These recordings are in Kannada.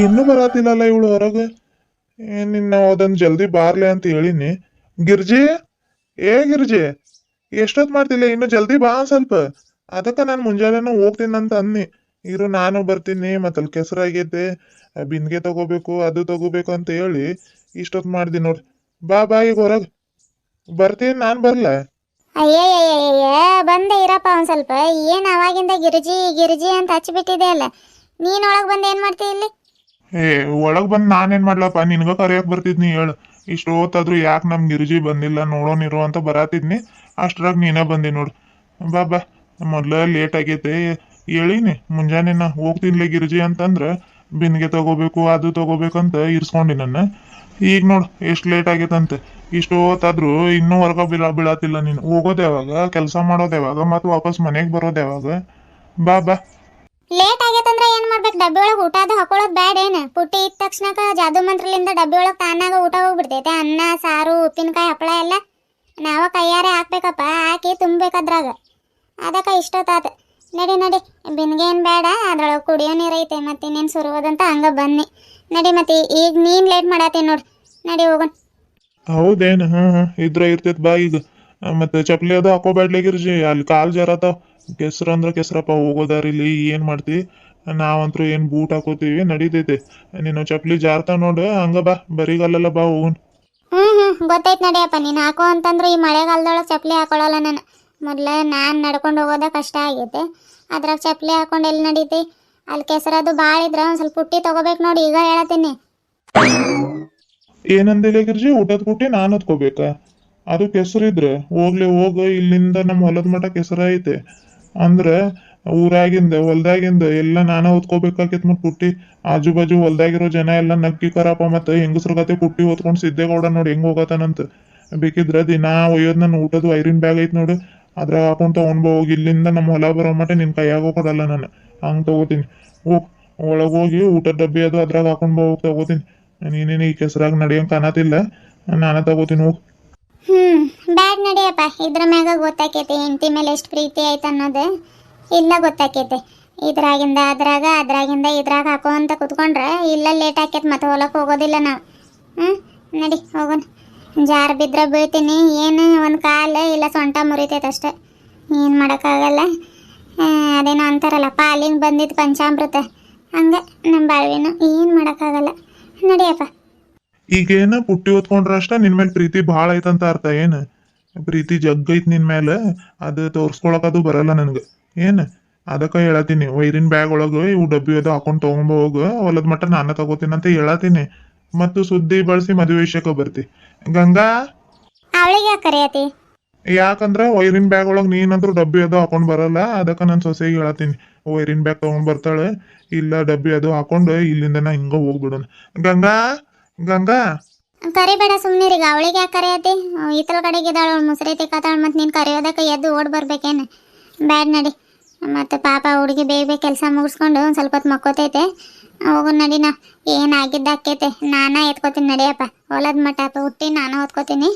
ಇನ್ನೂ ಬರತ್ತಿಲ್ಲಲ್ಲ ಇವಳು ಹೊರಗೆ? ನಿನ್ನ ಅದನ್ನು ಜಲ್ದಿ ಬಾರ್ಲೆ ಅಂತ ಹೇಳಿನಿ. ಗಿರ್ಜಿ? ಏ, ಗಿರ್ಜಿ ಎಷ್ಟೊತ್ತು ಮಾಡ್ತಿಲ್ಲ? ಇನ್ನು ಜಲ್ದಿ ಬಾ ಸ್ವಲ್ಪ. ಅದಕ್ಕೆ ನಾನು ಮುಂಜಾನೆನೂ ಹೋಗ್ತೀನಿ ಅಂತ ಅನ್ನಿ. ಇರು, ನಾನು ಬರ್ತೀನಿ, ಮತ್ತೆ ಅಲ್ಲಿ ಕೆಸರಾಗೈತೆ ಬಿಂದಿಗೆ ತಗೋಬೇಕು, ಅದು ತಗೋಬೇಕು ಅಂತ ಹೇಳಿ ಇಷ್ಟೊತ್ತು ಮಾಡ್ದಿ ನೋಡ್ರಿ ಬಾ ಬಾ ಈಗ ಹೊರಗೆ. ಬರ್ತೀನಿ, ನಾನು ಬರ್ಲ. ಬಂದೆ ಇರಪ್ಪ ಒಂದ್ ಸ್ವಲ್ಪ. ಏನು ಅವಾಗಿಂದ ಗಿರಿಜಿ ಗಿರಿಜಿ ಅಂತ ಹಚ್ಚಿಬಿಟ್ಟಿದೆ ಅಲ್ಲ. ನೀನ್ ಒಳಗ್ ಬಂದು ಏನು ಮಾಡ್ತೀಯ ಇಲ್ಲಿ? ಏ, ಒಳಗ್ ಬಂದ್ ನಾನೇನ್ ಮಾಡ್ಲಪ್ಪ? ನಿನ್ಗ ಕರಿಯಕ್ ಬರ್ತಿದ್ನಿ, ಹೇಳು. ಇಷ್ಟು ಹೊತ್ತಾದ್ರು ಯಾಕೆ ನಮ್ ಗಿರಿಜಿ ಬಂದಿಲ್ಲ? ನೋಡೋನಿರು ಅಂತ ಬರತಿದ್ನಿ. ಅಷ್ಟ್ರಾಗ ನೀನೇ ಬಂದಿ ನೋಡು. ಬಾ ಬಾ. ಮೊದ್ಲ ಲೇಟ್ ಆಗೈತೆ. ಹೇಳಿನಿ ಮುಂಜಾನೆ ನಾ ಹೋಗ್ತಿನ್ಲೆ ಗಿರಿಜಿ ಅಂತಂದ್ರ ಬಿನ್ಗೆ ತಗೋಬೇಕು, ಅದು ತಗೋಬೇಕಂತ ಇರ್ಸ್ಕೊಂಡಿ ನನ್ನ. ಈಗ ನೋಡು, ಎಷ್ಟು ಲೇಟ್ ಆಗೈತಂತೆ. ಇಷ್ಟು ಹೊತ್ತಾದ್ರು ಇನ್ನೂ ಹೊರಗ ಬಿಳ, ಬೀಳತಿಲ್ಲ ನೀನು. ಹೋಗೋದು ಯಾವಾಗ? ಕೆಲಸ ಮಾಡೋದು ಯಾವಾಗ? ಮತ್ತೆ ವಾಪಸ್ ಮನೆಗೆ ಬರೋದು ಯಾವಾಗ? ಬಾ ಬಾ. ಲೇಟ್ ಆಗೈತಂದ್ರ ಏನ್ ಮಾಡ್ಬೇಕು? ಡಬ್ಬಿ ಒಳಗ್ ಊಟ ಅದು ಹಾಕೊಳ್ಳೋದ್ ಬ್ಯಾಡ ಏನು? ಪುಟ್ಟಿ ಇದ್ದ ತಕ್ಷಣಕ ಜಾದು ಮಂತ್ರಲಿಂದ ಡಬ್ಬಿ ಒಳಗ್ ತಾನಾಗ ಊಟ ಹೋಗ್ಬಿಡ್ತೈತೆ. ಅನ್ನ, ಸಾರು, ಉಪ್ಪಿನಕಾಯಿ, ಹಪ್ಪಳ ಎಲ್ಲ ನಾವ ಕೈಯಾರೆ ಹಾಕ್ಬೇಕಪ್ಪ. ಹಾಕಿ ತುಂಬ್ಬೇಕದ್ರಾಗ. ಅದಕ್ಕ ಇಷ್ಟೊತ್ತಾತ. ನಡಿ ನಡಿ. ಬಿನ್ಗೆ ಬೇಡ ಅದ್ರೊಳಗೆ ಕುಡಿಯೋ ನೀರೈತೆ ಮತ್ತೆ ಇನ್ನೇನು ಸುರುವುದಂತ ಹಂಗ ಬನ್ನಿ. ನಡಿ ಮತ್ತೆ ಈಗ ನೀನ್ ಲೇಟ್ ಮಾಡತ್ತೀನಿ ನೋಡ್. ನಡಿ ಹೋಗೋಣ. ಹೌದೇನು? ಹಾಂ ಹಾಂ ಇದ್ರ ಇರ್ತೈತ್ ಬಾ ಈಗ. ಮತ್ತೆ ಚಪ್ಲಿ ಅದು ಹಾಕೋಬ್ಯಾಡ್ಲೆ ಗಿರ್ಜಿ ಅಲ್ಲಿ ಕಾಲ್ ಜರತಾವ್ ಕೆಸ್ರ ಅಂದ್ರ ಕೆಸ್ರಪ್ಪ ಇಲ್ಲಿ ಏನ್ ಮಾಡ್ತಿ? ನಾವಂತೂ ಏನ್ ಬೂಟ್ ಹಾಕೋತೀವಿ? ನಡೀತೈತೆ. ನೀನು ಚಪ್ಲಿ ಜಾರ್ತಾ ನೋಡು ಹಂಗ ಬಾ ಬರಿಗಾಲಲ್ಲ ಬಾ ಹೋಗುನ್. ಹ್ಮ್ ಹ್ಮ್ ಗೊತ್ತೈತ್ ನಡಿಯಪ್ಪ ನೀನ್ ಹಾಕೋ ಅಂತಂದ್ರೆ ಈ ಮಳೆಗಾಲದೊಳಗೆ ಚಪ್ಲಿ ಹಾಕೊಳಲ್ಲ ನಾನು. ಮೊದ್ಲ ನಾನ್ ನಡ್ಕೊಂಡು ಹೋಗೋದ ಕಷ್ಟ ಆಗೈತೆ. ಅದ್ರಾಗ ಚಪ್ಲಿ ಹಾಕೊಂಡು ಎಲ್ಲಿ ನಡೀತಿ? ಅಲ್ಲಿ ಕೆಸರದು ಭಾಳ ಇದ್ರ ಒಂದ್ ಸ್ವಲ್ಪ ಪುಟ್ಟಿ ತಗೋಬೇಕು ನೋಡಿ ಈಗ ಹೇಳತ್ತೀನಿ ಏನಂದಿಲ್ಲ ಗಿರ್ಜಿ ಊಟದ ಪುಟ್ಟಿ ನಾನು ಹೊತ್ಕೋಬೇಕಾ? ಅದು ಕೆಸರಿದ್ರೆ ಹೋಗ್ಲಿ ಹೋಗ ಇಲ್ಲಿಂದ ನಮ್ಮ ಹೊಲದ ಮಠ ಕೆಸರ ಐತೆ ಅಂದ್ರೆ ಊರಾಗಿಂದ, ಹೊಲ್ದಾಗಿಂದ ಎಲ್ಲ ನಾನ ಓದ್ಕೋಬೇಕಾಕಿತ್ ಮತ್ ಪುಟ್ಟಿ. ಆಜು ಬಾಜು ಹೊಲ್ದಾಗಿರೋ ಜನ ಎಲ್ಲ ನಕ್ಕಿ ಕರಪ್ಪ ಮತ್ತೆ ಹೆಂಗಸ್ರ ಕತೆ ಪುಟ್ಟಿ ಓದ್ಕೊಂಡ್ ಸಿದ್ದೇಗೌಡ ನೋಡಿ ಹೆಂಗ್ ಹೋಗತಾನಂತ. ಬೇಕಿದ್ರ ದಿನಾ ಒಯ್ಯೋದ್ ನನ್ ಊಟದ ವೈರಿನ್ ಬ್ಯಾಗ್ ಐತ್ ನೋಡು. ಅದ್ರಾಗ ಹಾಕೊಂಡ್ ತಗೊಂಡ್ ಹೋಗಿ. ಇಲ್ಲಿಂದ ನಮ್ಮ ಹೊಲ ಬರೋ ಮಟ್ಟ ನಿನ್ ಕೈಯಾಗ ಕೊಡಲ್ಲ ನಾನು. ಹಂಗ್ ತಗೋತೀನಿ. ಹೋಗ್, ಒಳಗ್ ಹೋಗಿ ಊಟದ ಡಬ್ಬಿ ಅದು ಅದ್ರಾಗ ಹಾಕೊಂಡ್ ಹೋಗಿ ತಗೋತೀನಿ. ನೀನೇನು ಈ ಕೆಸರಾಗ ನಡಿಯಂಗ್ ಕಾಣತಿಲ್ಲ. ನಾನ ತಗೋತೀನಿ, ಹೋಗ್. ಬ್ಯಾಡ್ ನಡಿಯಪ್ಪ, ಇದ್ರ ಮ್ಯಾಗ ಗೊತ್ತಾಕೈತಿ, ಹೆಂಡತಿ ಮೇಲೆ ಎಷ್ಟು ಪ್ರೀತಿ ಐತೆ ಅನ್ನೋದು. ಇಲ್ಲ ಗೊತ್ತಾಕೈತಿ. ಇದ್ರಾಗಿಂದ ಅದ್ರಾಗ, ಅದ್ರಾಗಿಂದ ಇದ್ರಾಗ ಹಾಕೋ ಅಂತ ಕುತ್ಕೊಂಡ್ರೆ ಇಲ್ಲ ಲೇಟ್ ಆಕೈತಿ, ಮತ್ತೆ ಹೊಲಕ್ಕೆ ಹೋಗೋದಿಲ್ಲ ನಾವು. ಹ್ಞೂ ನಡಿ, ಹೋಗೋಣ. ಜಾರ್ ಬಿದ್ರೆ ಬೀಳ್ತೀನಿ, ಏನು ಒಂದು ಕಾಲು, ಇಲ್ಲ ಸೊಂಟ ಮುರಿತೈತೆ ಅಷ್ಟೇ. ಏನು ಮಾಡೋಕ್ಕಾಗಲ್ಲ. ಅದೇನೋ ಅಂತಾರಲ್ಲ ಪಾಲಿನ ಬಂದಿದ್ದು ಪಂಚಾಮೃತ. ಹಂಗೆ ನಮ್ಮ ಬಾಳ್ವೇನು. ಏನು ಮಾಡೋಕ್ಕಾಗಲ್ಲ. ನಡಿಯಪ್ಪ. ಈಗೇನ ಪುಟ್ಟಿ ಹೊತ್ಕೊಂಡ್ರ ಅಷ್ಟ ನಿನ್ ಮೇಲೆ ಪ್ರೀತಿ ಭಾಳ ಐತಂತ ಅರ್ಥ, ಏನ್? ಪ್ರೀತಿ ಜಗ್ಗೈತ್ ನಿನ್ ಮೇಲೆ ಅದು ತೋರ್ಸ್ಕೊಳಕ್ ಅದು ಬರಲ್ಲ ನನ್ಗ. ಏನ್? ಅದಕ್ಕ ಹೇಳತ್ತೀನಿ ವೈರಿನ್ ಬ್ಯಾಗ್ ಒಳಗ ಇವು ಡಬ್ಬಿ ಅದು ಹಾಕೊಂಡ್ ತೊಗೊಂಬ ಹೋಗ ಹೊಲದ ಮಟ್ಟ ನಾನ ತಗೋತೀನಿ ಅಂತ ಹೇಳತೀನಿ. ಮತ್ತು ಸುದ್ದಿ ಬಳಸಿ ಮದುವೆ ವಿಷಯಕ್ಕೆ ಬರ್ತಿ. ಗಂಗಾ? ಅವಳಿಗೆ ಕರೆಯತಿ? ಯಾಕಂದ್ರ ವೈರಿನ್ ಬ್ಯಾಗ್ ಒಳಗ್ ನೀನಂದ್ರೂ ಡಬ್ಬಿ ಅದು ಹಾಕೊಂಡ್ ಬರಲ್ಲ ಅದಕ್ಕ ನಾನು ಸೊಸೆಗೆ ಹೇಳತ್ತೀನಿ ವೈರಿನ್ ಬ್ಯಾಗ್ ತಗೊಂಡ್ ಬರ್ತಾಳೆ ಇಲ್ಲ ಡಬ್ಬಿ ಅದು ಹಾಕೊಂಡು ಇಲ್ಲಿಂದ ನಾ ಹಿಂಗ ಹೋಗ್ಬಿಡೋಣ. ಗಂಗಾ? ಗಂಗಾ? ಕರಿಬೇಡ ರೀ ಅವಳಿಗೆ ಯಾಕೆ ಕರೆಯತಿ ಈತಲ ಕಡೆಗೆ ಇದ್ದಾಳ ಮುಸ್ರಿ ತಿಕ್ಕಾತಾಳು ಮತ್ತು ನೀನು ಕರೆಯೋದಕ್ಕೆ ಎದ್ದು ಓಡ್ ಬರ್ಬೇಕೇನು? ಬ್ಯಾಡ್ ನಡಿ. ಮತ್ತು ಪಾಪ ಹುಡುಗಿ ಬೇಗ ಬೇಗ ಕೆಲಸ ಮುಗಿಸ್ಕೊಂಡು ಸ್ವಲ್ಪ ಹೊತ್ತು ಮಕ್ಕೋತೈತೆ. ಹೋಗು ನಡಿ ನಾ. ಏನಾಗಿದ್ದ ಅಕ್ಕೈತೆ ನಾನೇ ಎತ್ಕೋತೀನಿ ನಡಿಯಪ್ಪ. ಹೊಲದ ಮಟ್ಟ ಹುಟ್ಟಿ ನಾನು ಓದ್ಕೋತೀನಿ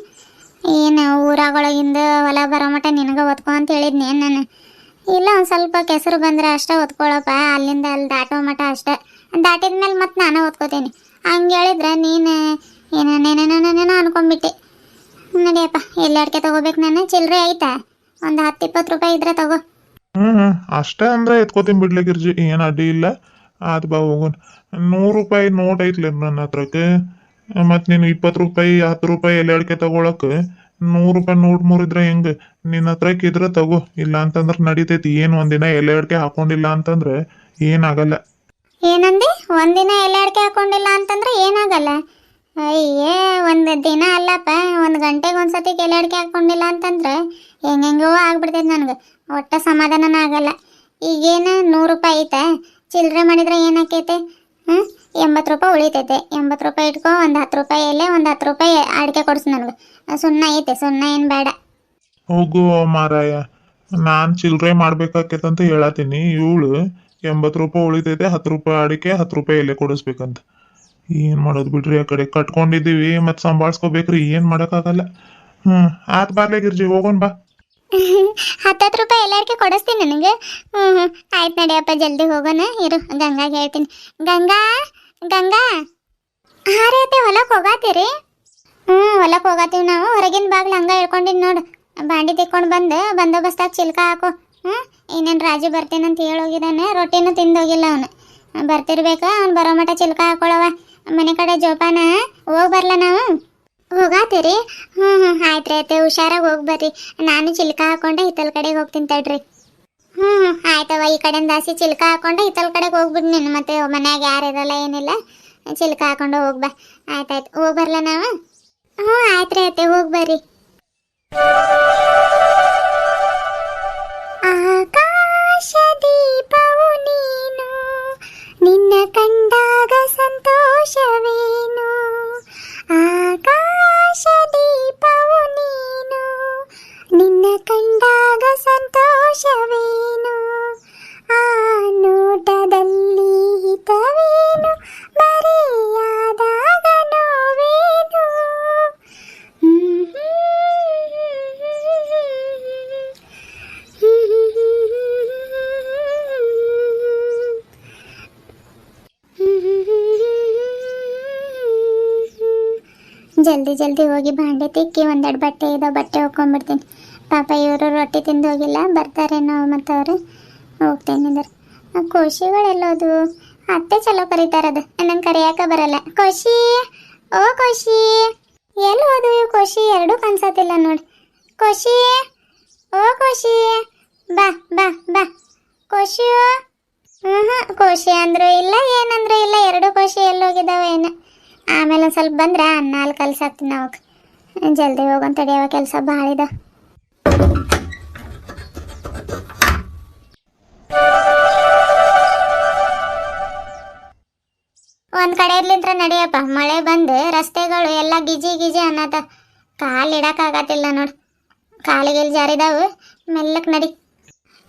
ಏನು ಊರಾಗೊಳಗಿಂದ ಹೊಲ ಬರೋ ಮಟ್ಟ ನಿನಗೆ ಓದ್ಕೊ ಅಂತ ಹೇಳಿದ್ನಿ ನಾನು? ಇಲ್ಲ, ಒಂದು ಸ್ವಲ್ಪ ಕೆಸರು ಬಂದ್ರೆ ಅಷ್ಟೇ ಓದ್ಕೊಳಪ್ಪ ಅಲ್ಲಿಂದ ಅಲ್ಲಿ ದಾಟೋ ಮಟ್ಟ ಅಷ್ಟೇ. ದಾಟಿದ ಮೇಲೆ ಮತ್ತೆ ನಾನು ಓದ್ಕೋತೀನಿ ಹಂಗೆ ಹೇಳಿದ್ರೆ ನೀನು ಏನೇನೇನೇನೇನೇನೋ ಅನ್ಕೊಂಡ್ಬಿಟ್ಟೆ. ನಡಿಯಪ್ಪ ಎಲ್ಲಿ ಅಡಿಕೆ ತಗೋಬೇಕು ನಾನು ಚಿಲ್ಲರೆ ಐತಾ ಒಂದು ಹತ್ತು ಇಪ್ಪತ್ತು ರೂಪಾಯಿ ಇದ್ರೆ ತಗೋ. ಹ್ಮ್ ಹ್ಮ್ ಅಷ್ಟೇ ಅಂದ್ರೆ ಎತ್ಕೋತೀನಿ ಬಿಡ್ಲಿ ಗಿರ್ಜಿ ಏನು ಅಡ್ಡಿ ಇಲ್ಲ. ಆತ್ ಬಾ ಹೋಗೋಣ. ನೂರು ರೂಪಾಯಿ ನೋಟ್ ಐತ್ಲೆ ನನ್ನ ಹತ್ರಕ್ಕೆ. ಮತ್ ನೀನು ಇಪ್ಪತ್ತು ರೂಪಾಯಿ ಹತ್ತು ರೂಪಾಯಿ ಎಲೆ ಅಡಿಕೆ ತಗೊಳಕ್. ನೂರು ರೂಪಾಯಿ ನೋಟ್ ಇದ್ರೆ ಹೆಂಗ್? ನಿನ್ನ ಹತ್ರಕ್ಕೆ ಇದ್ರೆ ತಗೋ. ಇಲ್ಲ ಅಂತಂದ್ರೆ ನಡೀತೈತಿ. ಏನು ಒಂದಿನ ಎಲೆ ಅಡಿಕೆ ಹಾಕೊಂಡಿಲ್ಲ ಅಂತಂದ್ರೆ ಏನಾಗಲ್ಲ. ಏನಂದೆ? ಒಂದಿನ ಎಲೆ ಅಡಿಕೆ ಹಾಕೊಂಡಿಲ್ಲ ಅಂತಂದ್ರೆ ಏನಾಗಲ್ಲ? ಅಯ್ಯೇ, ಒಂದು ದಿನ ಅಲ್ಲಪ್ಪ, ಒಂದು ಗಂಟೆಗೆ ಎಲೆ ಅಡಿಕೆ ಹಾಕೊಂಡಿಲ್ಲ ಅಂತಂದ್ರೆ ಹೆಂಗೆಂಗೋ ಆಗ್ಬಿಡ್ತೈತೆ ನನಗೆ. ಒಟ್ಟ ಸಮಾಧಾನನ ಆಗಲ್ಲ. ಈಗೇನು ನೂರು ರೂಪಾಯಿ ಐತೆ ಚಿಲ್ಲರೆ ಮಾಡಿದ್ರೆ ಏನಾಕೈತೆ? ಹಾಂ ಎಂಬತ್ತು ರೂಪಾಯಿ ಉಳಿತೈತೆ. ಎಂಬತ್ತು ರೂಪಾಯಿ ಇಟ್ಕೊ, ಒಂದು ಹತ್ತು ರೂಪಾಯಿ ಎಲೆ, ಒಂದು ಹತ್ತು ರೂಪಾಯಿ ಅಡಿಕೆ ಕೊಡಿಸು ನನಗೆ. ಸುಣ್ಣ ಐತೆ, ಸುಣ್ಣ ಏನು ಬೇಡ. ಹೋಗು ಮಾರಾಯ. ನಾನು ಚಿಲ್ಲರೆ ಮಾಡ್ಬೇಕಾಕೈತಂತ ಹೇಳತ್ತೀನಿ. ಇವಳು ಎಂಬತ್ತು ರೂಪಾಯಿ ಉಳಿತೈತೆ, ಹತ್ತು ರೂಪಾಯಿ ಅಡಿಕೆ, ಹತ್ತು ರೂಪಾಯಿ ಎಲೆ ಕೊಡಿಸ್ಬೇಕಂತ. ಏನ್ ಮಾಡೋದು ಬಿಡ್ರಿ ಆ ಕಡೆ? ಕಟ್ಕೊಂಡಿದೀವಿ ಮತ್ ಸಂಭಾಳ್ಸ್ಕೋಬೇಕ್ರಿ, ಏನ್ ಮಾಡಕ್ಕಾಗಲ್ಲ. ಹ್ಮ್, ಆತ್ ಬಾರ್ಲೆ ಗಿರ್ಜಿ ಹೋಗೋಣ ಬಾ. ಹತ್ತತ್ತು ರೂಪಾಯಿ ಎಲ್ಲರಿಗೆ ಕೊಡಿಸ್ತೀನಿ ನನಗೆ. ಹ್ಞೂ ಆಯ್ತು ನಡಿಯಪ್ಪ ಜಲ್ದಿ ಹೋಗೋಣ. ಇರು ಗಂಗಾಗೆ ಹೇಳ್ತೀನಿ. ಗಂಗಾ ಗಂಗಾ. ಹಾಂ ರೀ ಅತ್ತೆ ಹೊಲಕ್ಕೆ ಹೋಗಾತೀರಿ? ಹ್ಞೂ ಹೊಲಕ್ಕೆ ಹೋಗಾತೀವಿ ನಾವು. ಹೊರಗಿನ ಬಾಗ್ಲು ಹಂಗ ಹೇಳ್ಕೊಂಡಿನಿ ನೋಡು. ಬಾಂಡಿ ತೆಕ್ಕೊಂಡು ಬಂದು, ಬಂದೋಬಸ್ತಾಗ ಚಿಲ್ಕ ಹಾಕು. ಹ್ಞೂ ಇನ್ನೇನು ರಾಜು ಬರ್ತೀನಂತ ಹೇಳೋಗಿದ್ದಾನೆ ರೊಟ್ಟಿನೂ ತಿಂದೋಗಿಲ್ಲ ಅವನು. ಬರ್ತಿರ್ಬೇಕಾ? ಅವ್ನು ಬರೋ ಮಟ ಚಿಲ್ಕ ಹಾಕೊಳವ. ಮನೆ ಕಡೆ ಜೋಪಾನ, ಹೋಗಿ ಬರ್ಲ ನಾವು? ಹೋಗಾತೀರಿ? ಹ್ಞೂ ಹ್ಞೂ ಆಯ್ತು ಅತ್ತೆ, ಹುಷಾರಾಗಿ ಹೋಗಿ ಬರ್ರಿ. ನಾನು ಚಿಲ್ಕ ಹಾಕೊಂಡೆ ಹಿತ್ತಲ ಕಡೆಗೆ ಹೋಗ್ತೀನಿ ತಡ್ರಿ. ಹ್ಞೂ ಹ್ಞೂ ಆಯ್ತವ ಈ ಕಡೆಯಿಂದ ದಾಸಿ ಚಿಲ್ಕ ಹಾಕೊಂಡೆ ಹಿತ್ತಲ ಕಡೆಗೆ ಹೋಗ್ಬಿಡ್ ನೀನು, ಮತ್ತೆ ಮನ್ಯಾಗ ಯಾರು ಇರಲ್ಲ ಏನಿಲ್ಲ. ಚಿಲ್ಕ ಹಾಕೊಂಡು ಹೋಗಿ ಬಾ. ಆಯ್ತಾಯ್ತು, ಹೋಗಿ ಬರ್ಲ ನಾವು? ಹ್ಞೂ ಆಯ್ತು ರೀ ಆಯ್ತು ಹೋಗಿ ಬರ್ರಿ. ಜಲ್ದಿ ಜಲ್ದಿ ಹೋಗಿ ಬಾಂಡೆ ತಿಕ್ಕಿ ಒಂದೆರಡು ಬಟ್ಟೆ ಇದಾವೆ ಬಟ್ಟೆ ಹೋಗ್ಕೊಂಡ್ಬಿಡ್ತೀನಿ ಪಾಪ ಇವರು ರೊಟ್ಟಿ ತಿಂದು ಹೋಗಿಲ್ಲ ಬರ್ತಾರೇನೋ ಮತ್ತು ಅವರು ಹೋಗ್ತೇನೆ ಖುಷಿಗಳೆಲ್ಲೋದು? ಅತ್ತೆ ಚಲೋ ಕರೀತಾರದು ನಂಗೆ ಕರೆಯಾಕ ಬರಲ್ಲ. ಖುಷಿ? ಓ ಖುಷಿ! ಎಲ್ಲಿ ಹೋದು ಇವು ಖುಷಿ? ಎರಡೂ ಕಾಣಿಸತ್ತಿಲ್ಲ ನೋಡಿ. ಖುಷಿ? ಓ ಖುಷಿ! ಬಾ ಬಾ ಬಾ. ಖುಷಿ ಹ್ಞೂ ಖುಷಿ ಅಂದರೂ ಇಲ್ಲ, ಏನಂದ್ರೂ ಇಲ್ಲ. ಎರಡೂ ಖುಷಿ ಎಲ್ಲೋಗಿದ್ದಾವೆ ಏನು? ಆಮೇಲೆ ಸ್ವಲ್ಪ ಬಂದ್ರೆ ಅನ್ನ ಅಲ್ಲಿ ಕಲ್ಸಾಕ್ತೀನಿ ನಾವು. ಜಲ್ದಿ ಹೋಗೋಂತ ತಡಿಯವ ಕೆಲಸ ಭಾಳ ಕಡೆ ಇರ್ಲಿಂತ್ರ ನಡಿಯಪ್ಪ. ಮಳೆ ಬಂದು ರಸ್ತೆಗಳು ಎಲ್ಲ ಗಿಜಿ ಗಿಜಿ ಅನ್ನತ. ಕಾಲು ಇಡಕ್ ಆಗತ್ತಿಲ್ಲ ನೋಡ್. ಕಾಲಿಗೆಲ್ ಜಾರಿದಾವು. ಮೆಲ್ಲಕ್ ನಡಿ.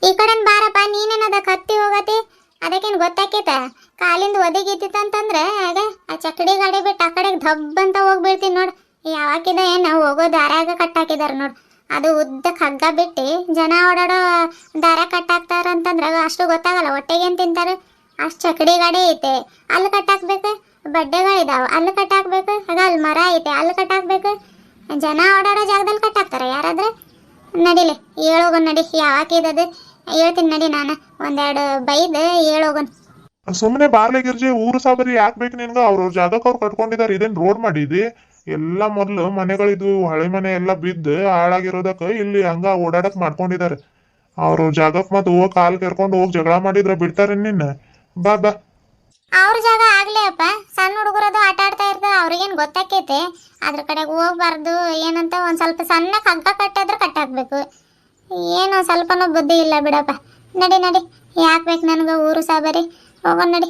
ಈ ಕಡೆ ಬಾರಪ್ಪ ನೀನೇನದ ಕತ್ತಿ ಹೋಗತಿ? ಅದಕ್ಕೇನು ಗೊತ್ತಾಕೈತ? ಕಾಲಿಂದ ಒದಗಿತ್ತಿತ್ತಂತಂದ್ರೆ ಆಗ ಆ ಚಕ್ಕಡಿ ಗಾಡಿ ಬಿಟ್ಟು ಆ ಕಡೆಗೆ ಧಬ್ ಅಂತ ಹೋಗ್ಬಿಡ್ತೀನಿ ನೋಡ್. ಯಾವಾಕಿದ ಏನು ಹೋಗೋ ದಾರ್ಯಾಗ ಕಟ್ಟಾಕಿದಾರ ನೋಡ್. ಅದು ಉದ್ದಕ್ಕೆ ಹಗ್ಗ ಬಿಟ್ಟು ಜನ ಓಡಾಡೋ ದಾರ ಕಟ್ಟಾಕ್ತಾರ ಅಂತಂದ್ರೆ ಅಷ್ಟು ಗೊತ್ತಾಗಲ್ಲ ಹೊಟ್ಟೆಗೆ ಏನು ತಿಂತಾರೆ? ಅಷ್ಟು ಚಕಡಿ ಗಾಡಿ ಐತೆ. ಅಲ್ಲಿ ಕಟ್ಟಾಕ್ಬೇಕು? ಬಡ್ಡೆಗಳಿದಾವ. ಅಲ್ಲಿ ಕಟ್ಟಾಕ್ಬೇಕು? ಆಗ ಅಲ್ಲಿ ಮರ ಐತೆ. ಅಲ್ಲಿ ಕಟ್ಟಾಕ್ಬೇಕು? ಜನ ಓಡಾಡೋ ಜಾಗದಲ್ಲಿ ಕಟ್ಟಾಕ್ತಾರೆ. ಯಾರಾದ್ರೆ? ನಡಿಲೆ ಹೋಗು ನಡಿ. ಯಾವಾಕಿದದು ಹೇಳ್ತೀನಿ ನಡಿ ನಾನು. ಒಂದೆರಡು ಬೈದು ಏಳೋಗನ್ ಸುಮ್ಮನೆ ಬಾರ್ಲೆ ಗಿರ್ಜಿ ಊರು ಸಾಬರಿ ಯಾಕೆ ಬೇಕು ನಿನ್ಗ? ಅವ್ರವ್ರ ಜಾಗಕ್ಕೆ ಅವ್ರು ಕಟ್ಕೊಂಡಿದ್ದಾರೆ ಇದೇನ್ ರೋಡ್ ಮಾಡಿದಿ? ಎಲ್ಲ ಮೊದ್ಲು ಮನೆಗಳಿದ್ವು, ಹಳೆ ಮನೆ ಎಲ್ಲ ಬಿದ್ದು ಹಾಳಾಗಿರೋದಕ್ಕೆ ಇಲ್ಲಿ ಹಂಗ ಓಡಾಡಕ್ ಮಾಡ್ಕೊಂಡಿದ್ದಾರೆ ಅವ್ರ ಜಾಗಕ್ಕೆ ಮತ್ತೆ ಹೋಗಿ ಕಾಲ್ ಕೆರ್ಕೊಂಡು ಹೋಗಿ ಜಗಳ ಮಾಡಿದ್ರೆ ಬಿಡ್ತಾರೆ ನಿನ್ನ? ಬಾ ಬಾ. ಅವ್ರ ಜಾಗ ಆಗ್ಲಿ ಅಪ್ಪ. ಸಣ್ಣ ಹುಡುಗರದು ಆಟ ಆಡ್ತಾ ಇರ್ತದೆ ಅವ್ರಿಗೇನು ಗೊತ್ತಾಕೈತೆ? ಅದ್ರ ಕಡೆಗೆ ಹೋಗ್ಬಾರ್ದು, ಏನಂತ ಒಂದು ಸ್ವಲ್ಪ ಸಣ್ಣ ಹಗ್ಗ ಕಟ್ಟಾದ್ರೆ ಕಟ್ಟಾಕ್ಬೇಕು. ಏನೋ ಸ್ವಲ್ಪನೂ ಬುದ್ಧಿ ಇಲ್ಲ ಬಿಡಪ್ಪ. ನಡಿ ನಡಿ. ಯಾಕೆ ಬೇಕು ನನಗೆ ಊರು ಸಾಬರಿ? ಹೋಗೋಣ ನಡಿ.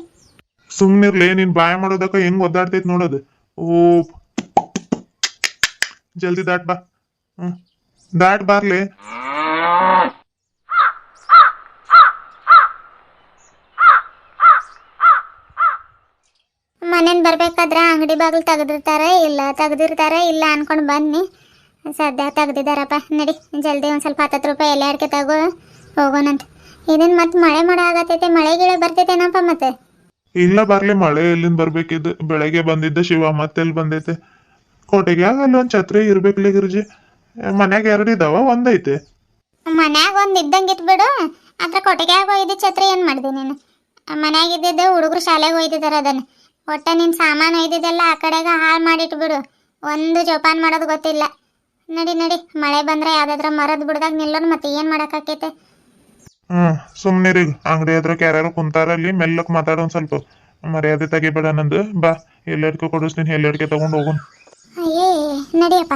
ಸುಮ್ನಿರ್ಲಿ ನೀನ್ ಬಾಯ ಮಾಡೋದಕ್ಕ ಹೆಂಗ್ ಒದ್ದಾಡ್ತೈತ್ ನೋಡೋದು ಓ ಜಲ್ದಿ ದಾಟ್ ಬಾ. ಹ್ಮ್. ದಾಟ್ ಬಾರ್ಲಿ. ಮನೇನ್ ಬರ್ಬೇಕಾದ್ರ ಅಂಗಡಿ ಬಾಗಿಲು ತೆಗೆದಿರ್ತಾರ ಇಲ್ಲ ತೆಗ್ದಿರ್ತಾರ ಇಲ್ಲ ಅನ್ಕೊಂಡು ಬನ್ನಿ. ಸದ್ಯ ತೆಗ್ದಿದಾರಪ್ಪ ನಡಿ ಜಲ್ದಿ ಒಂದ್ ಸ್ವಲ್ಪ ಹತ್ತತ್ತು ರೂಪಾಯಿ ಎಲೆ ಅಡಿಕೆ ತಗೋ ಹೋಗೋಣಂತ. ಇದನ್ನ ಮತ್ತೆ ಮಳೆ ಮಳೆ ಆಗತೈತೆ ಮಳೆ ಗಿಳೆ ಬರ್ತೈತೇನಪ್ಪ ಮತ್ತೆ? ಇಲ್ಲ ಬರ್ಲಿ ಮಳೆ ಎಲ್ಲಿಂದ ಬರ್ಬೇಕಿದ್ದು ಬೆಳಗ್ಗೆ ಬಂದಿದ್ದ ಶಿವ ಮತ್ತೆಲ್ಲಿ ಬಂದೈತೆ? ಕೋಟೆಗೆ ಅಲ್ಲಿ ಒಂದ್ ಛತ್ರಿ ಇರ್ಬೇಕ್ಲಿ ಗಿರ್ಜಿ. ಮನ್ಯಾಗ ಎರಡು ಇದಾವ ಒಂದೈತೆ ಮನ್ಯಾಗ ಒಂದ್ ಇದ್ದಂಗೆ ಇಟ್ಬಿಡು ಅದ್ರ ಕೊಟ್ಟಿಗೆಯಾಗ ಹೋಗಿದ್ದ ಛತ್ರಿ ಏನ್ ಮಾಡಿದೆ ನೀನು? ಮನ್ಯಾಗ ಇದ್ದಿದ್ದು ಹುಡುಗರು ಶಾಲೆಗೆ ಹೋಯ್ತಿದಾರ ಅದನ್ನ ಒಟ್ಟ ನಿನ್ ಸಾಮಾನು ಒಯ್ದಿದ್ದೆಲ್ಲ ಆ ಕಡೆಗೆ ಹಾಳು ಮಾಡಿಟ್ಬಿಡು ಒಂದು ಜೋಪಾನ್ ಮಾಡೋದು ಗೊತ್ತಿಲ್ಲ. ನಡಿ ನಡಿ ಮಳೆ ಬಂದ್ರೆ ಯಾವ್ದಾದ್ರ ಮರದ್ ಬಿಡ್ದಾಗ ನಿಲ್ಲೋನ್ ಮತ್ತೆ ಏನು ಮಾಡೋಕ್ಕಾಕೈತೆ ಹ್ಮ್ ಸುಮ್ನಿರಿ ಅಂಗಡಿ ಹತ್ರ ಕುಂತಾರ ಅಲ್ಲಿ, ಮೆಲ್ಲಕ್ ಮಾತಾಡೋ ಒಂದ್ ಸ್ವಲ್ಪ. ಮರ್ಯಾದೆ ತೆಗಿಬೇಡ ನಂದು. ಬಾ ಎಲ್ಲಡ್ಕೆ ಕೊಡಿಸ್ತೀನಿ ಎಲ್ಲಡ್ಕೆ ತಗೊಂಡ್ ಹೋಗೋಣ ಅಯ್ಯೇ, ನಡಿಯಪ್ಪ.